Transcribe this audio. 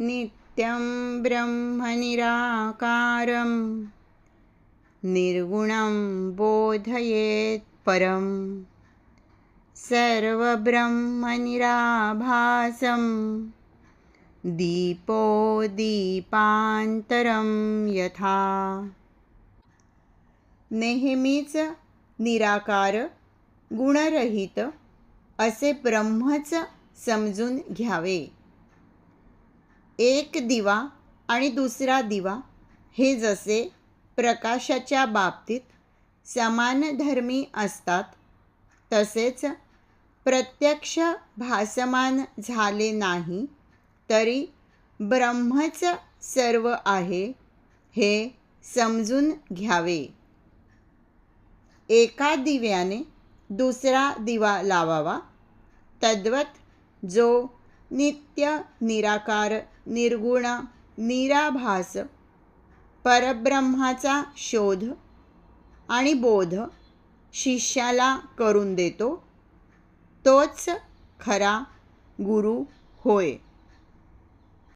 नित्यं ब्रह्मनिराकारं निर्गुणं बोधयेत् परं सर्वब्रह्मनिराभासं दीपो दीपांतरं यथा। नेहमीच निराकार गुणरहित असे ब्रह्मच समजून घ्यावे। एक दिवा आणि दुसरा दिवा हे जसे प्रकाशाच्या बाबतीत समानधर्मी असतात तसेच प्रत्यक्ष भासमान झाले नाही तरी ब्रह्मच सर्व आहे हे समजून घ्यावे. एका दिव्याने दुसरा दिवा लावावा तद्वत जो नित्य निराकार निर्गुण निराभास परब्रह्माचा शोध आणि बोध शिष्याला करून देतो. तोच खरा गुरु होय.